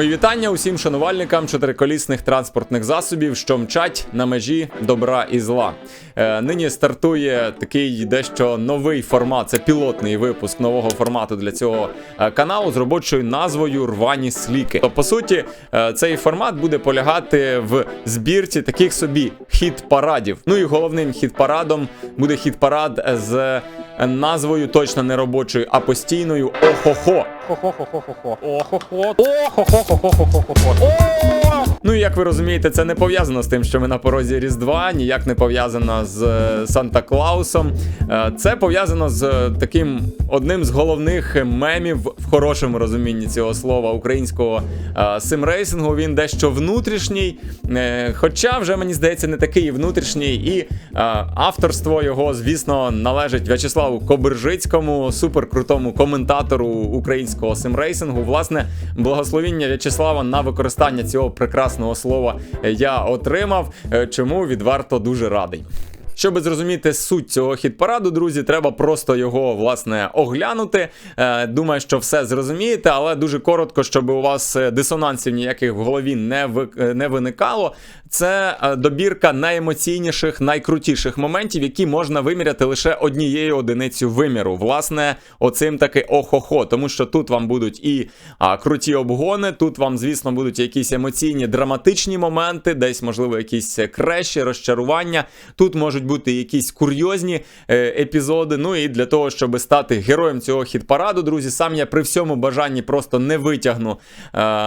Мої вітання усім шанувальникам чотириколісних транспортних засобів, що мчать на межі добра і зла. Е, нині стартує такий дещо новий формат. Це пілотний випуск нового формату для цього е, каналу з робочою назвою Рвані сліки. То по суті, е, цей формат буде полягати в збірці таких собі хіт-парадів. Ну і головним хіт-парадом буде хіт-парад з назвою точно не робочою, а постійною Охохо. Хо-хо-хо-хо-хо. О-хо-хо. О-хо-хо-хо-хо-хо-хо. Ну і як ви розумієте, це не пов'язано з тим, що ми на порозі Різдва, ніяк не пов'язано з е, Санта Клаусом. Е, Це пов'язано з е, таким одним з головних мемів в хорошому розумінні цього слова українського симрейсингу. Він дещо внутрішній, хоча вже мені здається не такий внутрішній. І авторство його, звісно, належить В'ячеславу Кобержицькому, суперкрутому коментатору українського симрейсингу. Власне, благословіння В'ячеслава на використання цього прекрасного слова е, я отримав, чому чому відверто дуже радий. Щоб зрозуміти суть цього хіт-параду, друзі, треба просто його власне оглянути. Е, думаю, що все зрозумієте, але дуже коротко, щоб у вас е, дисонансів ніяких в голові не, ви, е, не виникало. Це добірка найемоційніших, найкрутіших моментів, які можна виміряти лише однією одиницю виміру. Власне, оцим таки охохо. Тому що тут вам будуть і а, круті обгони, тут вам, звісно, будуть якісь емоційні драматичні моменти, десь, можливо, якісь креші, розчарування. Тут можуть бути якісь курйозні е, епізоди. Ну і для того, щоб стати героєм цього хіт-параду, друзі, сам я при всьому бажанні просто не витягну е,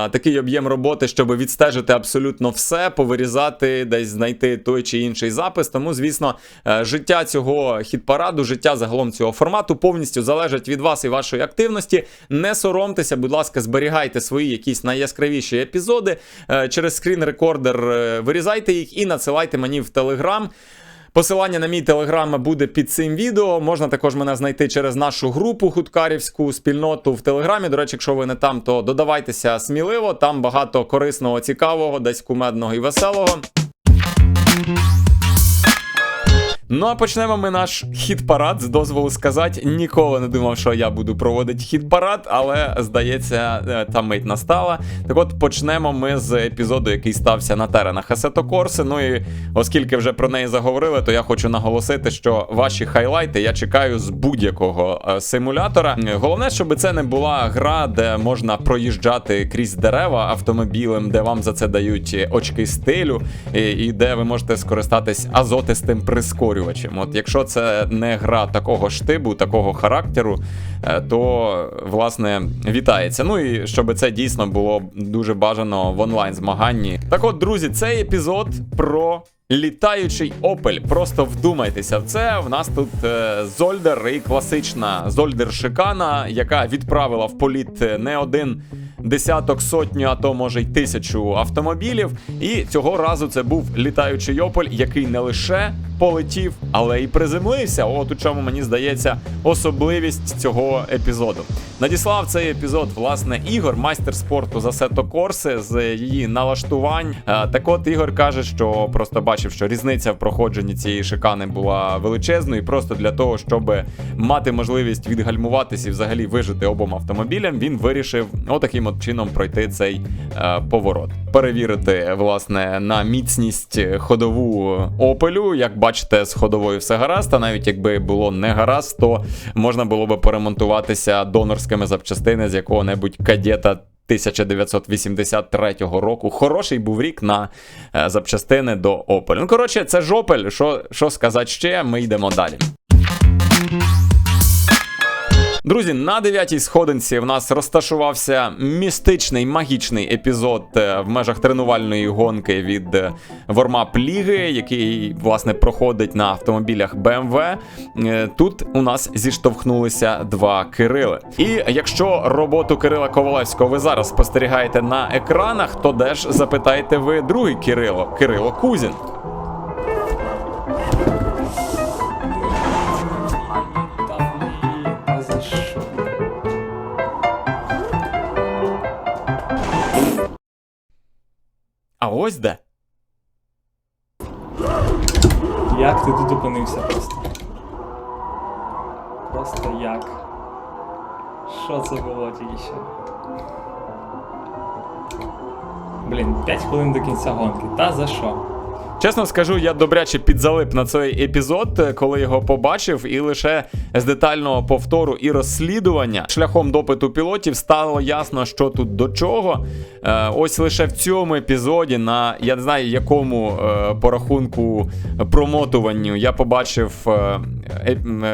такий об'єм роботи, щоб відстежити абсолютно все, повирізати, десь знайти той чи інший запис. Тому, звісно, е, життя цього хіт-параду, життя загалом цього формату повністю залежить від вас і вашої активності. Не соромтеся, будь ласка, зберігайте свої якісь найяскравіші епізоди. Через скрін-рекордер вирізайте їх і надсилайте мені в Телеграм. Посилання на мій телеграм буде під цим відео. Можна також мене знайти через нашу групу хуткарівську спільноту в телеграмі. До речі, якщо ви не там, то додавайтеся сміливо. Там багато корисного, цікавого, десь кумедного і веселого. Ну а почнемо ми наш хіт-парад з дозволу сказати. Ніколи не думав, що я буду проводити хіт-парад, але здається, е, та мить настала. Так от почнемо ми з епізоду, який стався на теренах Асето Корси. Ну і оскільки вже про неї заговорили, то я хочу наголосити, що ваші хайлайти я чекаю з будь-якого е, симулятора. Головне, щоб це не була гра, де можна проїжджати крізь дерева автомобілем, де вам за це дають очки стилю, і, де ви можете скористатись азотистим прискорювачем. От якщо це не гра такого штибу, такого характеру, е, то власне вітається. Ну і щоб це дійсно було дуже бажано в онлайн змаганні. Так от, друзі, цей епізод про. Літаючий Опель, просто вдумайтеся в це. В нас тут е, Зольдер і класична Зольдер Шикана, яка відправила в політ е, не один десяток, сотню, а то може й тисячу автомобілів. І цього разу це був літаючий Опель, який не лише полетів, але й приземлився. От у чому мені здається особливість цього епізоду. Надіслав цей епізод, власне, Ігор, майстер спорту за Сето Корси з її налаштувань. Е, Так от Ігор каже, що просто бачив, що різниця в проходженні цієї шикани була величезною, і просто для того, щоб мати можливість відгальмуватись і взагалі вижити обом автомобілям, він вирішив отаким от чином пройти цей е, поворот. Перевірити, власне, на міцність ходову опелю. Як бачите, з ходовою все гаразд, а навіть якби було не гаразд, то можна було би поремонтуватися донорськими запчастини з якого-небудь кадета. 1983 року. Хороший був рік на е, запчастини до Opel. Ну, коротше, це ж Opel. Що, що сказати ще? Ми йдемо далі. Друзі, на дев'ятій сходинці в нас розташувався містичний магічний епізод е, в межах тренувальної гонки від е, Вормап Ліги, який власне проходить на автомобілях BMW. Е, Тут у нас зіштовхнулися два Кирили. І якщо роботу Кирила Ковалевського ви зараз спостерігаєте на екранах, то де ж запитаєте ви другий Кирило Кирило Кузін. А ось де. Як ти тут опинився просто? Просто як? Що це було тільки ще? Блін, 5 хвилин до кінця гонки. Та за що? Чесно скажу, я добряче підзалип на цей епізод, е, коли його побачив, і лише з детального повтору і розслідування шляхом допиту пілотів стало ясно, що тут до чого. Е, Ось лише в цьому епізоді, на я не знаю якому порахунку промотуванню, я побачив е, е,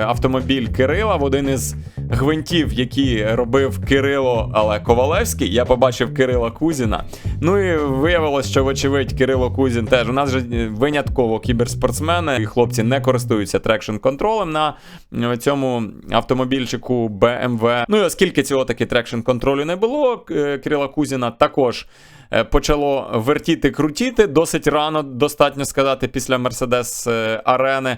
автомобіль Кирила в один із гвинтів, які робив Кирило, але Ковалевський. Я побачив Кирила Кузіна. Ну і виявилось, що, вочевидь, Кирило Кузін теж. У нас же е, винятково кіберспортсмени, і хлопці не користуються трекшн контролем на е, цьому автомобільчику BMW. Ну і оскільки цього таки трекшн контролю не було, е, Кирила Кузіна також. е, Почало вертіти, крутіти досить рано, достатньо сказати, після Мерседес е, арени.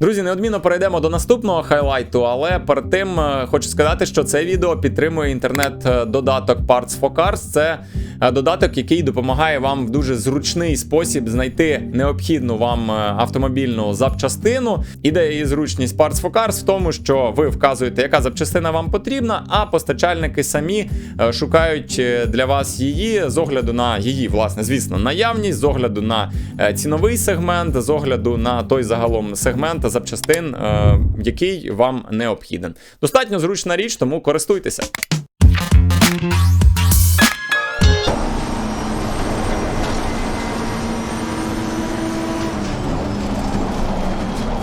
Друзі, неодмінно перейдемо до наступного хайлайту, але перед тим е, хочу сказати, що це відео підтримує інтернет-додаток Parts for Cars. Це е, додаток, який допомагає вам в дуже зручний спосіб знайти необхідну вам е, автомобільну запчастину. Ідея і зручність Parts for Cars в тому, що ви вказуєте, яка запчастина вам потрібна, а постачальники самі е, шукають е, для вас її з огляду на її, власне, звісно, наявність, з огляду на е, ціновий сегмент, з огляду на той загалом сегмент запчастин, е, який вам необхіден. Достатньо зручна річ, тому користуйтеся.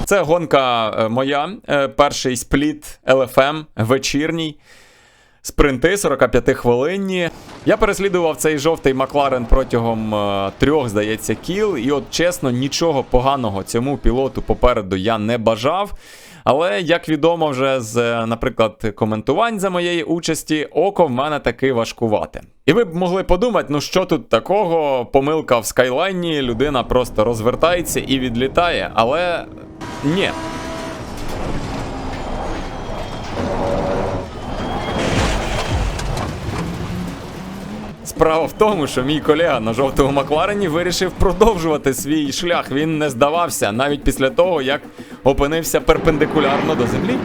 Це гонка е, моя, е, перший спліт LFM вечірній. Спринти 45 хвилинні. Я переслідував цей жовтий Макларен протягом е, трьох, здається, кіл. І от чесно, нічого поганого цьому пілоту попереду я не бажав. Але як відомо вже з, е, наприклад, коментувань за моєї участі, око в мене таки важкувате. І ви б могли подумати, ну що тут такого, помилка в скайлайні, людина просто розвертається і відлітає. Але ні, Справа в тому, що мій колега на жовтому Макларені вирішив продовжувати свій шлях. Він не здавався навіть після того, як опинився перпендикулярно до землі.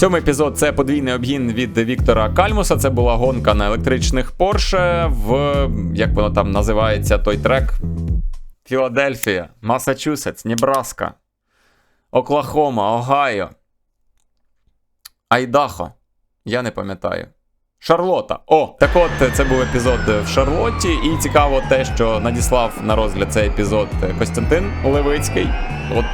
Сьомий епізод це подвійний обгін від Віктора Кальмуса. Це була гонка на електричних Порше в як воно там називається той трек. Філадельфія, Масачусетс, Небраска, Оклахома, Огайо. Айдахо. Я не пам'ятаю. Шарлота. О, так от це був епізод в Шарлотті. І цікаво те, що надіслав на розгляд цей епізод Костянтин Левицький. От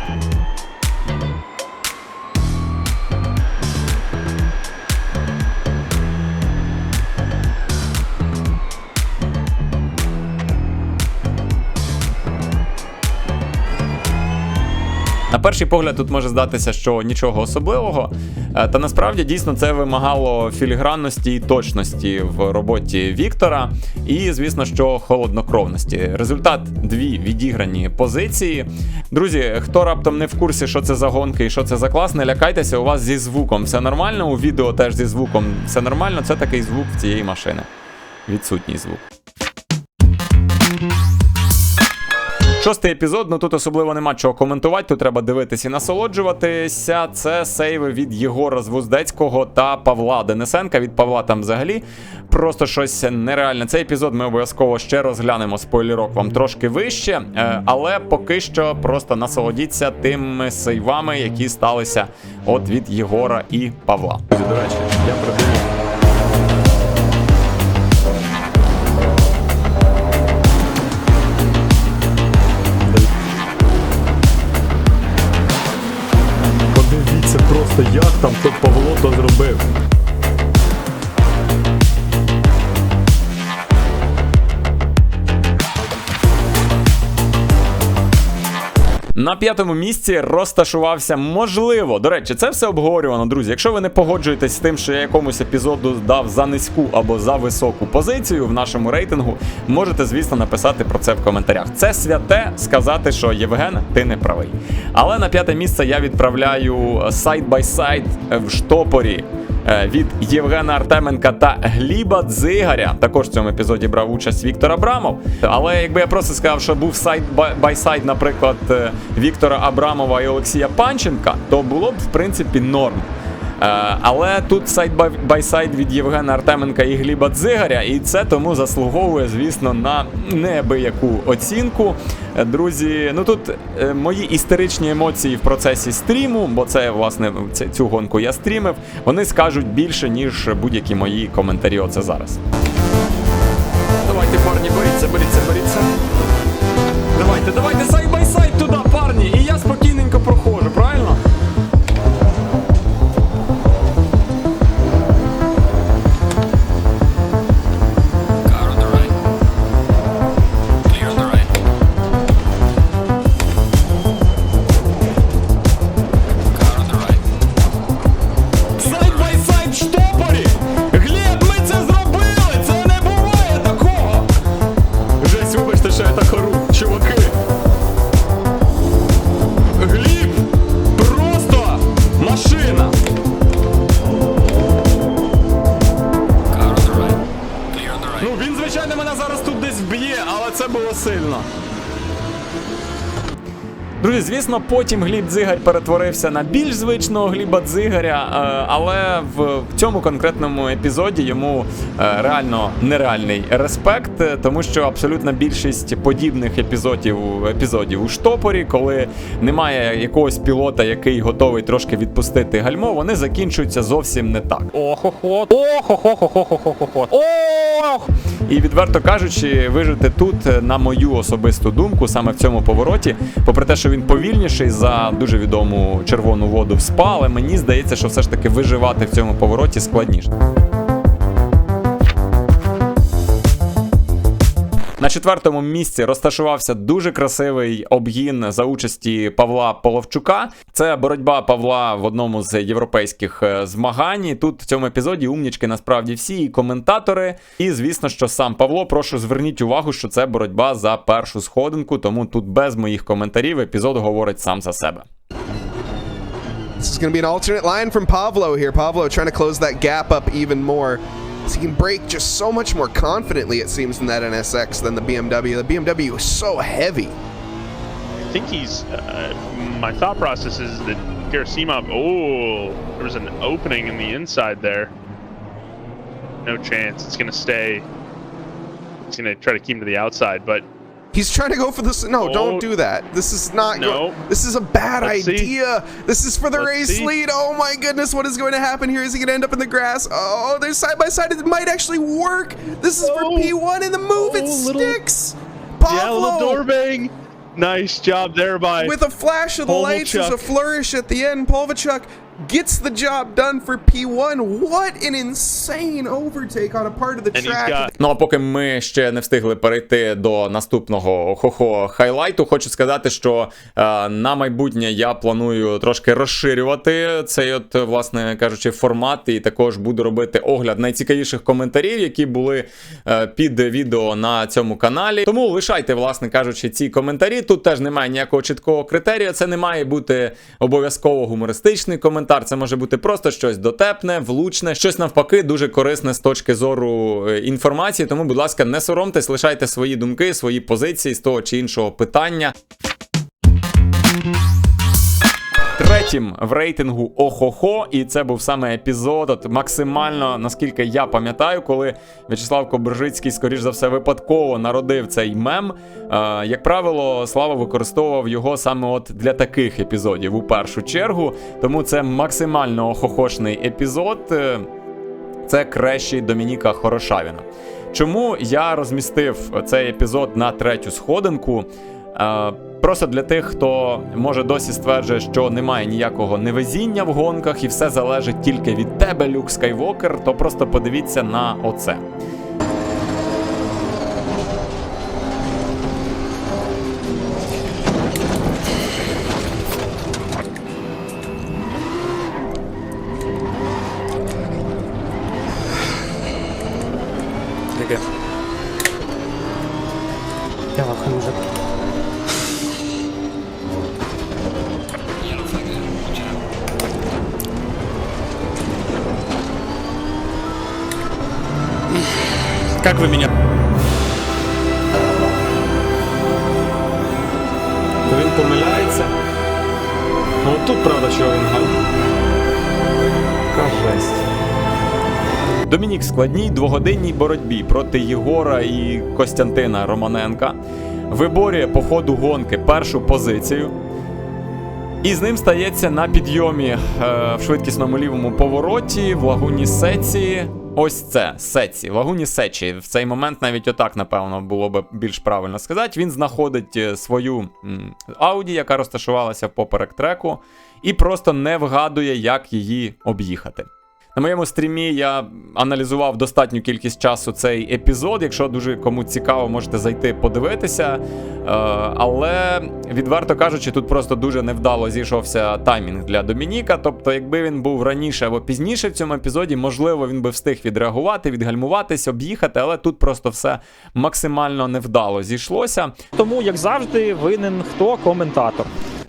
На перший погляд тут може здатися, що нічого особливого. Е, Та насправді дійсно це вимагало філігранності і точності в роботі Віктора, і, звісно, що холоднокровності. Результат дві відіграні позиції. Друзі, хто раптом не в курсі, що це за гонки і що це за клас, не лякайтеся, у вас зі звуком все нормально. У відео теж зі звуком все нормально. Це такий звук в цієї машини. Відсутній звук. Шостий епізод, ну тут особливо нема чого коментувати, тут треба дивитися і насолоджуватися. Це сейви від Єгора Звуздецького та Павла Денисенка. Від Павла там взагалі просто щось нереальне. Цей епізод ми обов'язково ще розглянемо. Спойлерок вам трошки вище, е, але поки що просто насолодіться тими сейвами, які сталися от від Єгора і Павла. До речі, я придумав. Там то Павло то зробив. На п'ятому місці розташувався можливо. До речі, це все обговорювано, друзі. Якщо ви не погоджуєтесь з тим, що я якомусь епізоду дав за низьку або за високу позицію в нашому рейтингу, можете, звісно, написати про це в коментарях. Це святе сказати, що Євген, ти не правий. Але на п'яте місце я відправляю сайд бай сайд в штопорі. Е, Від Євгена Артеменка та Гліба Дзигаря. Також в цьому епізоді брав участь Віктор Абрамов. Але якби я просто сказав, що був сайт байсайд, наприклад, е, Віктора Абрамова і Олексія Панченка, то було б в принципі норм. Е, Але тут сайт бай від Євгена Артеменка і Гліба Дзигаря, і це тому заслуговує, звісно, на неабияку оцінку. Е, Друзі, ну тут е, мої істеричні емоції в процесі стріму, бо це власне цю гонку я стрімив. Вони скажуть більше, ніж будь-які мої коментарі. Оце зараз. Давайте, парні, боріться, боріться, боріться. Це було сильно. Друзі, звісно, потім Гліб Дзигарь перетворився на більш звичного Гліба Дзигаря, е, але в цьому конкретному епізоді йому е, реально нереальний респект, е, тому що абсолютна більшість подібних епізодів епізодів у штопорі, коли немає якогось пілота, який готовий трошки відпустити гальмо, вони закінчуються зовсім не так. Охо-хо, охо-хо-хо-хо-хо-хо-хо. Ох! І відверто кажучи, вижити тут, на мою особисту думку, саме в цьому повороті, попри те, що він повільніший за дуже відому червону воду в спа, але мені здається, що все ж таки виживати в цьому повороті складніше. На четвертому місці розташувався дуже красивий обгін за участі Павла Половчука. Це боротьба Павла в одному з європейських е, змагань. Тут в цьому епізоді умнічки насправді всі і коментатори. І звісно, що сам Павло, прошу зверніть увагу, що це боротьба за першу сходинку, тому тут без моїх коментарів епізод говорить сам за себе. This is going to be an alternate line from Pavlo here. Pavlo trying to close that gap up even more. So he can brake just so much more confidently, it seems, in that NSX than the BMW. The BMW is so heavy. I think he's. Uh, my thought process is that Gerasimov. Oh, there was an opening in the inside there. No chance. It's going to stay. He's going to try to keep him to the outside, but He's trying to go for this. No, Oh. don't do that. This is not. No. go- this is a bad Let's see. idea. This is for the Let's race see. lead. Oh my goodness, what is going to happen here? Is he going to end up in the grass? Oh, they're side by side. It might actually work. This is for Oh. P1 in the move. it Oh, little- sticks. yeah, little door bang. Nice job there by. with a flash of the lights. There's a flourish at the end. Polvachuk gets the job done for P1. What an insane overtake on a part of the track. got. Ну а поки ми ще не встигли перейти до наступного хо-хо хайлайту, хочу сказати, що е, на майбутнє я планую трошки розширювати цей, от, власне кажучи, формат, і також буду робити огляд найцікавіших коментарів, які були е, під відео на цьому каналі. Тому лишайте, власне кажучи, ці коментарі. Тут теж немає ніякого чіткого критерія. Це не має бути обов'язково гумористичний коментар. Це може бути просто щось дотепне, влучне, щось навпаки, дуже корисне з точки зору е, інформації. Тому, будь ласка, не соромтесь, лишайте свої думки, свої позиції з того чи іншого питання. Третім в рейтингу Охохо, і це був саме епізод, от максимально, наскільки я пам'ятаю, коли В'ячеслав Кобержицький, скоріш за все, випадково народив цей мем. Е, як правило, Слава використовував його саме от для таких епізодів у першу чергу. Тому це максимально охохошний епізод. Е, Це кращий Домініка Хорошавіна. Чому я розмістив цей епізод на третю сходинку? Е, Просто для тих, хто може досі стверджує, що немає ніякого невезіння в гонках і все залежить тільки від тебе, Люк Скайвокер, то просто подивіться на оце. Помиляється. Ну тут правда, що він. Жесть. Домінік складній двогодинній боротьбі проти Єгора і Костянтина Романенка виборює по ходу гонки першу позицію. І з ним стається на підйомі е, в швидкісному лівому повороті в лагуні Сеці. Ось це Сеці, лагуні Сечі. В цей момент навіть отак, напевно, було би більш правильно сказати. Він знаходить е, свою Ауді, яка розташувалася поперек треку, і просто не вгадує, як її об'їхати. На моєму стрімі я аналізував достатню кількість часу цей епізод. Якщо дуже кому цікаво, можете зайти подивитися. Е, але відверто кажучи, тут просто дуже невдало зійшовся таймінг для Домініка. Тобто, якби він був раніше або пізніше в цьому епізоді, можливо, він би встиг відреагувати, відгальмуватись, об'їхати, але тут просто все максимально невдало зійшлося. Тому, як завжди, винен хто коментатор.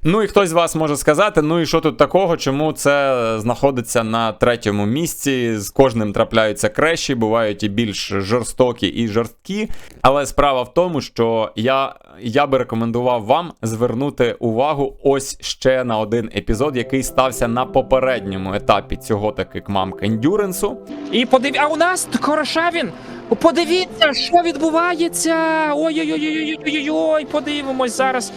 Ну і хтось з вас може сказати, ну і що тут такого, чому це знаходиться на третьому місці. З кожним трапляються креші, бувають і більш жорстокі і жорсткі. Але справа в тому, що я, я би рекомендував вам звернути увагу ось ще на один епізод, який стався на попередньому етапі цього таки кмамк ендюренсу. І подив... А у нас Корошавін! Подивіться, що відбувається! Ой-ой-ой-ой-ой-ой-ой, подивимось зараз.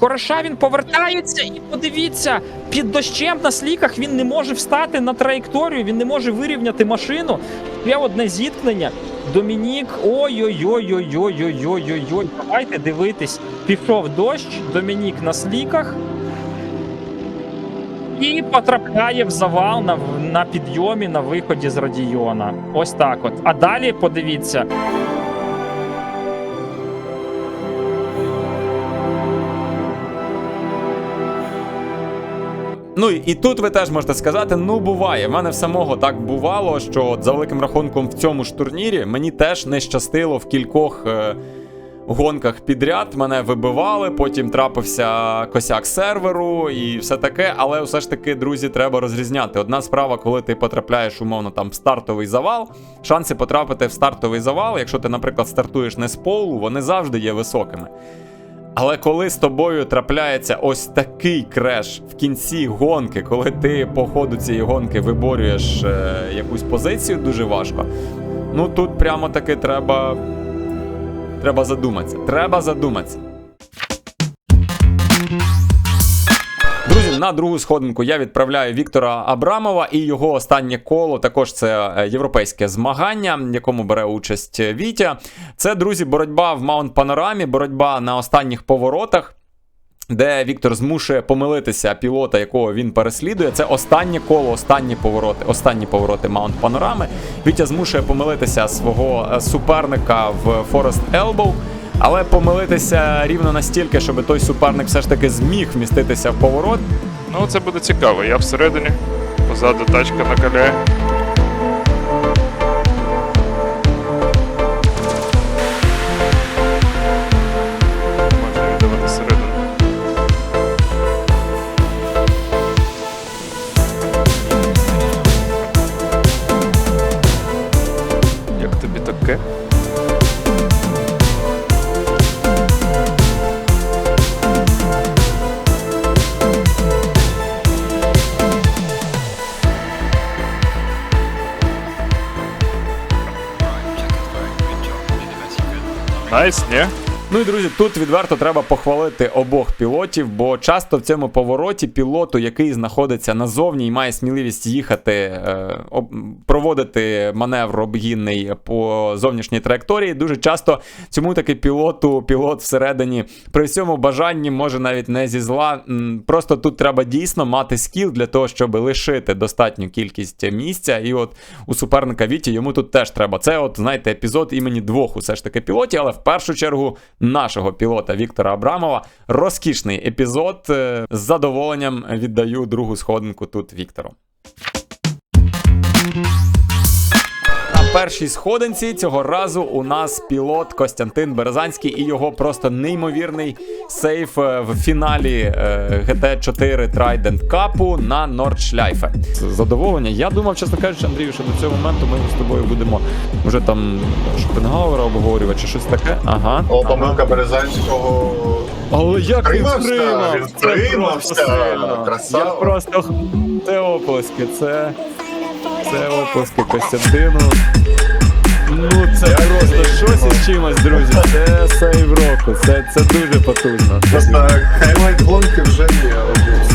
Хорошавін повертається і подивіться, під дощем на сліках він не може встати на траєкторію, він не може вирівняти машину. Є одне зіткнення. Домінік, ой-ой-ой-ой-ой-ой-ой-ой. Давайте дивитись. Пішов дощ, Домінік на сліках. І потрапляє в завал на, на підйомі на виході з радіона. Ось так от. А далі подивіться. Ну і тут ви теж можете сказати: ну буває. В мене в самого так бувало, що от за великим рахунком в цьому ж турнірі мені теж не щастило в кількох. Е- Гонках підряд мене вибивали, потім трапився косяк серверу і все таке. Але все ж таки, друзі, треба розрізняти. Одна справа, коли ти потрапляєш, умовно, там в стартовий завал. Шанси потрапити в стартовий завал, якщо ти, наприклад, стартуєш не з полу, вони завжди є високими. Але коли з тобою трапляється ось такий креш в кінці гонки, коли ти по ходу цієї гонки виборюєш е, якусь позицію, дуже важко. Ну тут прямо таки треба. Треба задуматися. Треба задуматися. На другу сходинку я відправляю Віктора Абрамова і його останнє коло. Також це е, європейське змагання, в якому бере участь Вітя. Це, друзі, боротьба в маунт панорамі, боротьба на останніх поворотах. Де Віктор змушує помилитися пілота, якого він переслідує. Це останнє коло, останні повороти, останні повороти маунт панорами. Вітя змушує помилитися свого е, суперника в Forest Elbow, але помилитися рівно настільки, щоб той суперник все ж таки зміг вміститися в поворот. Ну, це буде цікаво. Я всередині, позаду тачка накаляє. Yeah? Ну і друзі, тут відверто треба похвалити обох пілотів, бо часто в цьому повороті пілоту, який знаходиться назовні і має сміливість їхати, е, проводити маневр обгінний по зовнішній траєкторії, дуже часто цьому таки пілоту, пілот всередині при всьому бажанні може навіть не зі зла. Просто тут треба дійсно мати скіл для того, щоб лишити достатню кількість місця. І от у суперника Віті йому тут теж треба. Це, от знаєте, епізод імені двох усе ж таки пілотів, але в першу чергу нашого пілота Віктора Абрамова. Розкішний епізод. Е, З задоволенням віддаю другу сходинку тут Віктору. Першій сходинці цього разу у нас пілот Костянтин Березанський і його просто неймовірний сейф е, в фіналі е, GT4 Trident Cup на Нордшляйфе. Задоволення. Я думав, чесно кажучи, Андрію, що до цього моменту ми з тобою будемо вже там Шопенгауера обговорювати чи щось таке. Ага. О, ага. Березанського. Але як він Втримався, втримав? він втримався, красава. Я просто це оплески, це. Це оплески Костянтину. Ну це просто щось із чимось, друзі. Це сейв року. Це, це дуже потужно. Просто хайлайт гонки вже є.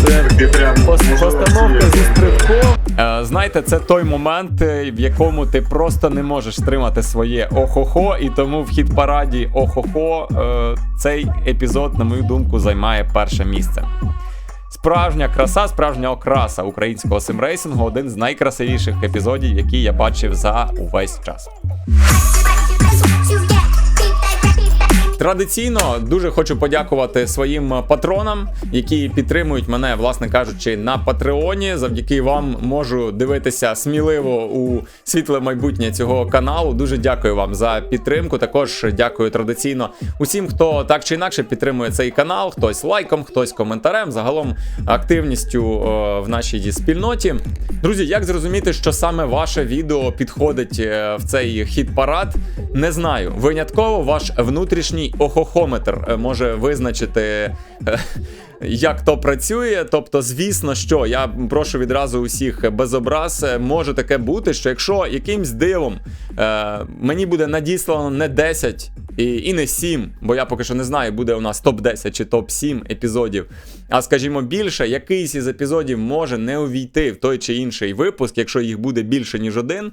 Це прям Постановка зі стрибком. Е, знаєте, це той момент, е, в якому ти просто не можеш стримати своє охохо, і тому в хіт параді охохо е, цей епізод, на мою думку, займає перше місце. Справжня краса, справжня окраса українського симрейсингу один з найкрасивіших епізодів, які я бачив за увесь час. Традиційно дуже хочу подякувати своїм патронам, які підтримують мене, власне кажучи, на Патреоні. Завдяки вам можу дивитися сміливо у світле майбутнє цього каналу. Дуже дякую вам за підтримку. Також дякую традиційно усім, хто так чи інакше підтримує цей канал. Хтось лайком, хтось коментарем. Загалом активністю в нашій спільноті. Друзі, як зрозуміти, що саме ваше відео підходить е, в цей хіт-парад? Не знаю. Винятково ваш внутрішній охохометр е, може визначити. е, Як то працює, тобто, звісно, що я прошу відразу усіх без образ. е, Може таке бути, що якщо якимсь дивом мені буде надіслано не 10 і, і не 7, бо я поки що не знаю, буде у нас топ 10 чи топ 7 епізодів. А скажімо, більше якийсь із епізодів може не увійти в той чи інший випуск, якщо їх буде більше ніж один.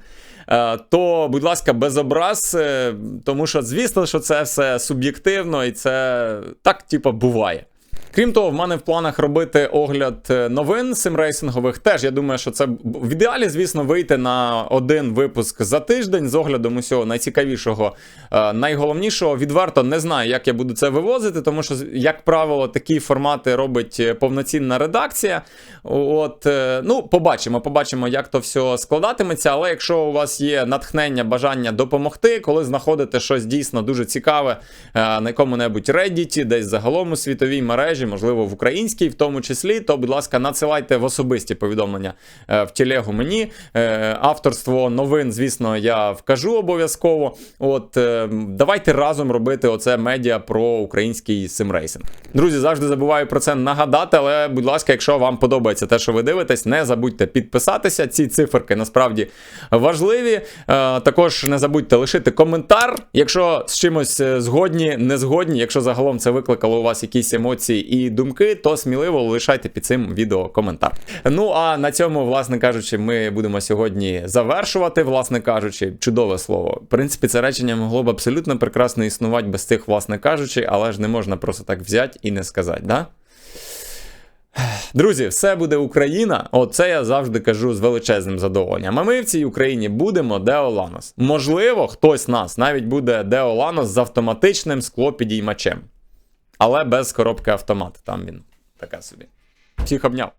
Е, То, будь ласка, без образ, е, тому що, звісно, що це все суб'єктивно і це так, типу, буває. Крім того, в мене в планах робити огляд е, новин симрейсингових. Теж я думаю, що це в ідеалі, звісно, вийти на один випуск за тиждень з оглядом усього найцікавішого, е, найголовнішого. Відверто не знаю, як я буду це вивозити, тому що, як правило, такі формати робить е, повноцінна редакція. От, ну, побачимо, побачимо, як то все складатиметься. Але якщо у вас є натхнення, бажання допомогти, коли знаходите щось дійсно дуже цікаве на якому-небудь Reddit, десь загалом у світовій мережі, можливо, в українській, в тому числі, то, будь ласка, надсилайте в особисті повідомлення е, в телегу мені. Е, Авторство новин, звісно, я вкажу обов'язково. От е, давайте разом робити оце медіа про український симрейсинг. Друзі, завжди забуваю про це нагадати, але, будь ласка, якщо вам подобається те, що ви дивитесь, не забудьте підписатися. Ці циферки насправді важливі. Також не забудьте лишити коментар, якщо з чимось згодні, не згодні. Якщо загалом це викликало у вас якісь емоції і думки, то сміливо лишайте під цим відео коментар. Ну а на цьому, власне кажучи, ми будемо сьогодні завершувати, власне кажучи, чудове слово. В принципі, це речення могло б абсолютно прекрасно існувати без тих, власне кажучи, але ж не можна просто так взяти і не сказати, да? Друзі, все буде Україна. Оце я завжди кажу з величезним задоволенням. А ми в цій Україні будемо Деоланос. Можливо, хтось нас навіть буде Деоланос з автоматичним склопідіймачем. Але без коробки автомат. Там він така собі. Всіх обняв.